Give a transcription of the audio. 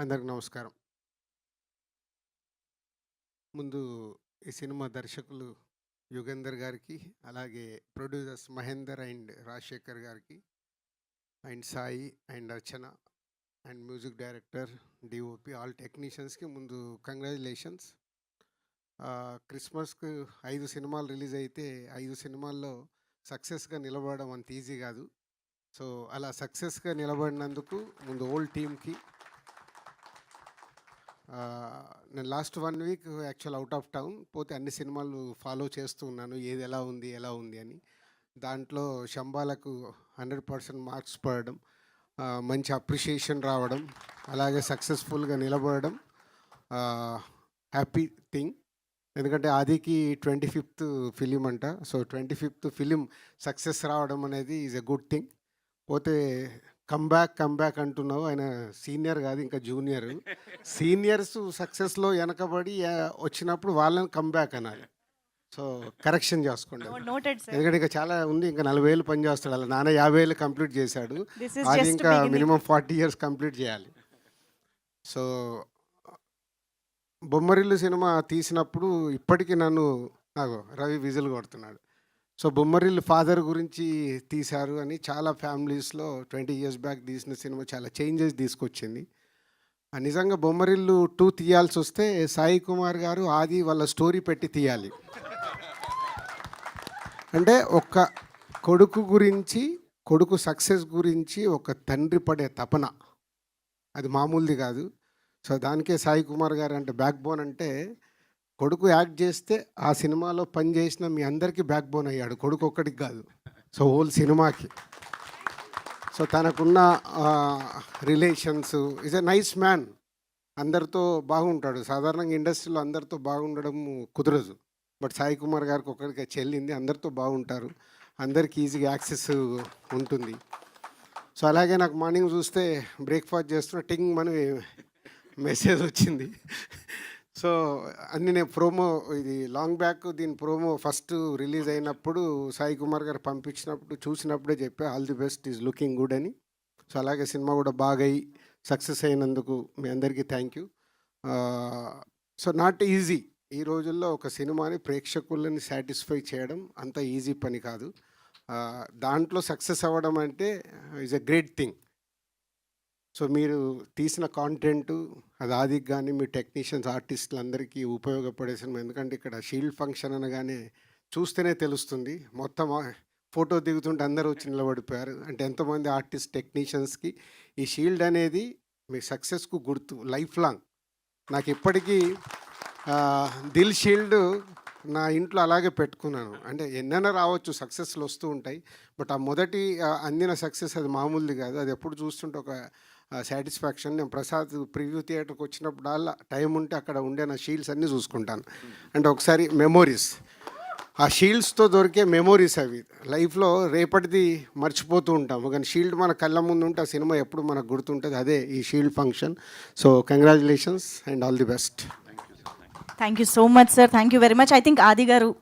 అందరికి నమస్కారం. ముందు ఈ సినిమా దర్శకులు యుగేందర్ గారికి అలాగే ప్రొడ్యూసర్స్ మహేందర్ అండ్ రాజశేఖర్ గారికి and Sai and Archana and music director DOP all టెక్నీషియన్స్కి ముందు కంగ్రాచులేషన్స్. క్రిస్మస్కు ఐదు సినిమాలు రిలీజ్ అయితే ఐదు సినిమాల్లో సక్సెస్గా నిలబడడం అంత ఈజీ కాదు. సో అలా సక్సెస్గా నిలబడినందుకు ముందు ఓల్డ్ టీమ్కి నేను last one week actual out of town పోతే అన్ని సినిమాలు ఫాలో చేస్తూ ఉన్నాను. ఏది ఎలా ఉంది ఎలా ఉంది అని. దాంట్లో శంబాలకు హండ్రెడ్ పర్సెంట్ మార్క్స్ పడడం మంచి అప్రిషియేషన్ రావడం అలాగే సక్సెస్ఫుల్గా నిలబడడం హ్యాపీ థింగ్ ఎందుకంటే ఆదికి ట్వంటీ ఫిఫ్త్ ఫిలిం అంట. So twenty fifth film success రావడం అనేది ఈజ్ ఎ గుడ్ థింగ్ పోతే కమ్బ్యాక్ కమ్బ్యాక్ అంటున్నావు. ఆయన సీనియర్ కాదు ఇంకా జూనియర్. సీనియర్స్ సక్సెస్లో వెనకబడి వచ్చినప్పుడు వాళ్ళని కమ్బ్యాక్ అనాలి. సో కరెక్షన్ చేసుకోండి ఎందుకంటే ఇంకా చాలా ఉంది ఇంకా నలభై వేలు పని చేస్తాడు. అలా నాన్న యాభై వేలు కంప్లీట్ చేశాడు. అది ఇంకా మినిమం ఫార్టీ ఇయర్స్ కంప్లీట్ చేయాలి. సో బొమ్మరిల్లు సినిమా తీసినప్పుడు ఇప్పటికీ నన్ను నాకు రవి విజిల్ కొడుతున్నాడు. సో బొమ్మరిల్లు ఫాదర్ గురించి తీశారు అని చాలా ఫ్యామిలీస్లో ట్వంటీ ఇయర్స్ బ్యాక్ తీసిన సినిమా చాలా చేంజెస్ తీసుకొచ్చింది. ఆ నిజంగా బొమ్మరిల్లు టూ తీయాల్సి వస్తే సాయి కుమార్ గారు ఆది వాళ్ళ స్టోరీ పెట్టి తీయాలి. అంటే ఒక కొడుకు గురించి కొడుకు సక్సెస్ గురించి ఒక తండ్రి పడే తపన. అది మామూలుది కాదు. సో దానికే సాయి కుమార్ గారు అంటే బ్యాక్ బోన్ అంటే కొడుకు యాక్ట్ చేస్తే ఆ సినిమాలో పని చేసిన మీ అందరికీ బ్యాక్ బోన్ అయ్యాడు. కొడుకు ఒక్కడికి కాదు. సో హోల్ సినిమాకి. సో తనకున్న relations is a nice man అందరితో బాగుంటాడు. సాధారణంగా ఇండస్ట్రీలో అందరితో బాగుండడం కుదరదు. బట్ సాయి కుమార్ గారికి ఒక్కడికి చెల్లింది. అందరితో బాగుంటారు. అందరికి ఈజీగా యాక్సెస్ ఉంటుంది. సో అలాగే నాకు మార్నింగ్ చూస్తే బ్రేక్ఫాస్ట్ చేస్తున్న టింగ్ మన మెసేజ్ వచ్చింది. సో అన్ని నేను ప్రోమో ఇది లాంగ్ బ్యాక్ దీని ప్రోమో ఫస్ట్ రిలీజ్ అయినప్పుడు సాయి కుమార్ గారు పంపించినప్పుడు చూసినప్పుడే చెప్పా all the best is looking good అని. సో అలాగే సినిమా కూడా బాగా అయ్యి సక్సెస్ అయినందుకు మీ అందరికీ thank you. So not easy. ఈ రోజుల్లో ఒక సినిమాని ప్రేక్షకులని సాటిస్ఫై చేయడం అంత ఈజీ పని కాదు. దాంట్లో సక్సెస్ అవ్వడం అంటే is a great thing. So మీరు తీసిన కాంటెంట్ అది ఆదికి కానీ మీ టెక్నీషియన్స్ ఆర్టిస్టులందరికీ ఉపయోగపడే సినిమా. ఎందుకంటే ఇక్కడ షీల్డ్ ఫంక్షన్ అనగానే చూస్తేనే తెలుస్తుంది. మొత్తం ఫోటో దిగుతుంటే అందరూ వచ్చి నిలబడిపోయారు. అంటే ఎంతోమంది ఆర్టిస్ట్ టెక్నీషియన్స్కి ఈ షీల్డ్ అనేది మీ సక్సెస్కు గుర్తు లైఫ్ లాంగ్ నాకు ఇప్పటికీ దిల్ షీల్డ్ నా ఇంట్లో అలాగే పెట్టుకున్నాను. అంటే ఎన్నైనా రావచ్చు సక్సెస్లు వస్తూ ఉంటాయి. బట్ ఆ మొదటి అందిన సక్సెస్ అది మామూలుది కాదు. అది ఎప్పుడు చూస్తుంటే ఒక సాటిస్ఫాక్షన్ నేను ప్రసాద్ ప్రివ్యూ థియేటర్కి వచ్చినప్పుడల్లా టైం ఉంటే అక్కడ ఉండే నా షీల్డ్స్ అన్నీ చూసుకుంటాను. అంటే ఒకసారి మెమోరీస్. ఆ షీల్డ్స్తో దొరికే మెమోరీస్ అవి. లైఫ్లో రేపటిది మర్చిపోతూ ఉంటాము కానీ షీల్డ్ మన కళ్ళ ముందు ఉంటే ఆ సినిమా ఎప్పుడు మనకు గుర్తుంటుంది. అదే ఈ shield function. So congratulations and all the best. Thank you so much sir thank you very much I think Adi గారు